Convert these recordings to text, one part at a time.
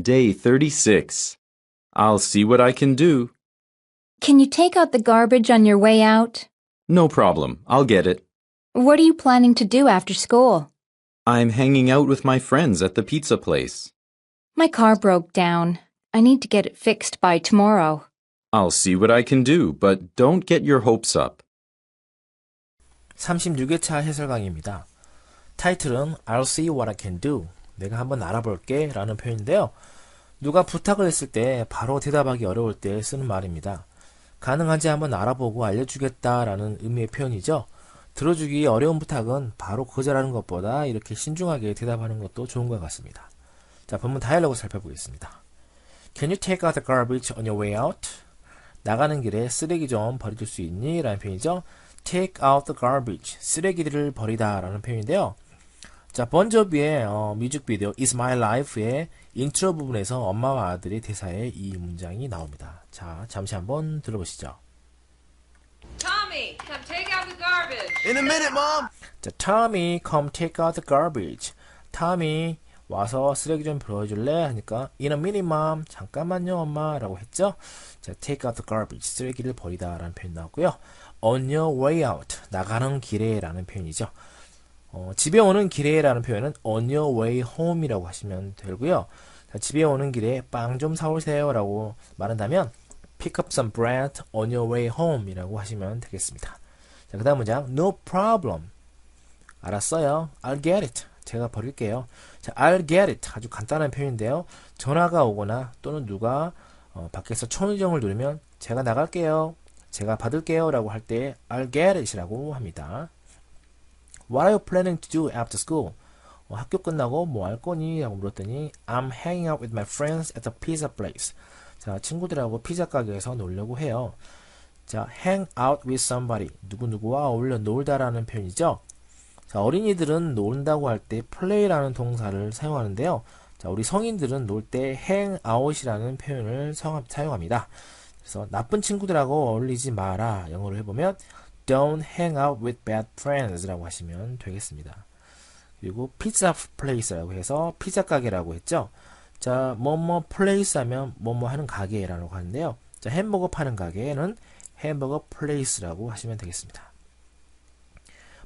Day 36. I'll see what I can do. Can you take out the garbage on your way out? No problem. I'll get it. What are you planning to do after school? I'm hanging out with my friends at the pizza place. My car broke down. I need to get it fixed by tomorrow. I'll see what I can do, but don't get your hopes up. 36회차 해설 강의입니다. 타이틀은 I'll see what I can do. 내가 한번 알아볼게 라는 표현인데요. 누가 부탁을 했을 때 바로 대답하기 어려울 때 쓰는 말입니다. 가능한지 한번 알아보고 알려주겠다 라는 의미의 표현이죠. 들어주기 어려운 부탁은 바로 거절하는 것보다 이렇게 신중하게 대답하는 것도 좋은 것 같습니다. 자, 본문 다이얼로그 살펴보겠습니다. Can you take out the garbage on your way out? 나가는 길에 쓰레기 좀 버려줄 수 있니? 라는 표현이죠. take out the garbage. 쓰레기들을 버리다 라는 표현인데요. 자, 번저비의 어, 뮤직비디오 It's My Life의 인트로 부분에서 엄마와 아들의 대사에 이 문장이 나옵니다. 자, 잠시 한번 들어보시죠. Tommy, come take out the garbage. In a minute, Mom. 자, Tommy, come take out the garbage. Tommy, 와서 쓰레기 좀 버려줄래? 하니까 In a minute, Mom. 잠깐만요, 엄마. 라고 했죠. 자, take out the garbage. 쓰레기를 버리다 라는 표현 나왔고요. On your way out. 나가는 길에 라는 표현이죠. 어, 집에 오는 길에 라는 표현은 on your way home 이라고 하시면 되고요. 자, 집에 오는 길에 빵 좀 사오세요 라고 말한다면 pick up some bread on your way home 이라고 하시면 되겠습니다. 자, 그 다음 문장 no problem 알았어요. I'll get it. 제가 버릴게요. 자, I'll get it. 아주 간단한 표현인데요. 전화가 오거나 또는 누가 어, 밖에서 천의정을 누르면 제가 나갈게요. 제가 받을게요. 라고 할 때 I'll get it 이라고 합니다. What are you planning to do after school? 어, 학교 끝나고 뭐 할 거니? 라고 물었더니 I'm hanging out with my friends at the pizza place. 자, 친구들하고 피자 가게에서 놀려고 해요. 자, hang out with somebody. 누구누구와 어울려 놀다라는 표현이죠. 자, 어린이들은 논다고 할 때 play라는 동사를 사용하는데요. 자, 우리 성인들은 놀 때 hang out이라는 표현을 사용합니다. 그래서 나쁜 친구들하고 어울리지 마라. 영어로 해보면 don't hang out with bad friends 라고 하시면 되겠습니다. 그리고 pizza place라고 해서 피자 가게라고 했죠. 자, 뭐뭐 place 하면 뭐뭐 하는 가게라고 하는데요. 자, 햄버거 파는 가게는 햄버거 place라고 하시면 되겠습니다.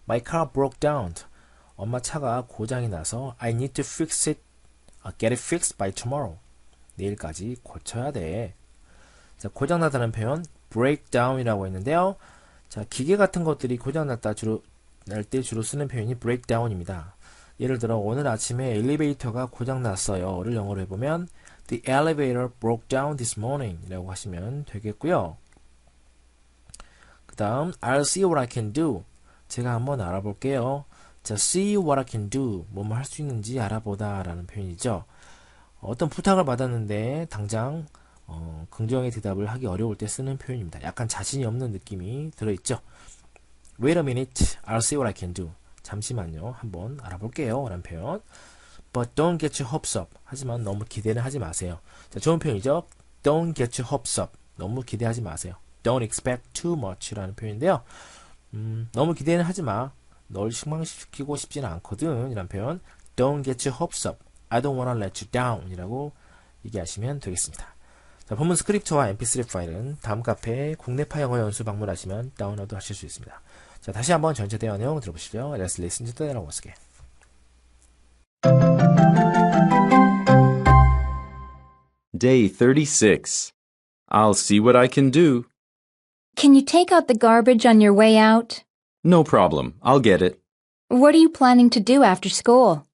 My car broke down. 엄마 차가 고장이 나서 I need to fix it, get it fixed by tomorrow. 내일까지 고쳐야 돼. 자, 고장나다는 표현 breakdown이라고 했는데요. 자, 기계 같은 것들이 고장났다 주로 날 때 주로 쓰는 표현이 breakdown입니다. 예를 들어 오늘 아침에 엘리베이터가 고장났어요를 영어로 해보면 The elevator broke down this morning 이라고 하시면 되겠고요. 그 다음 I'll see what I can do 제가 한번 알아볼게요. 자, see what I can do 뭐뭐 할 수 있는지 알아보다 라는 표현이죠. 어떤 부탁을 받았는데 당장 어, 긍정의 대답을 하기 어려울 때 쓰는 표현입니다. 약간 자신이 없는 느낌이 들어있죠. Wait a minute, I'll see what I can do. 잠시만요, 한번 알아볼게요. 라는 표현. But don't get your hopes up. 하지만 너무 기대는 하지 마세요. 자, 좋은 표현이죠. Don't get your hopes up. 너무 기대하지 마세요. Don't expect too much 라는 표현인데요. 음, 너무 기대는 하지 마. 널 실망시키고 싶지는 않거든. 이란 표현. Don't get your hopes up. I don't wanna let you down. 이라고 얘기하시면 되겠습니다. 자, 본문 스크립트와 mp3 파일은 다음 카페 국내파 영어 연수 방문하시면 다운로드 하실 수 있습니다. 자, 다시 한번 전체 대화 내용 들어보시죠. Let's listen to the dialogue once again. Day 36. I'll see what I can do. Can you take out the garbage on your way out? No problem. I'll get it. What are you planning to do after school?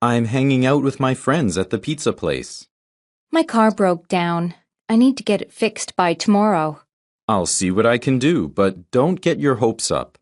I'm hanging out with my friends at the pizza place. My car broke down. I need to get it fixed by tomorrow. I'll see what I can do, but don't get your hopes up.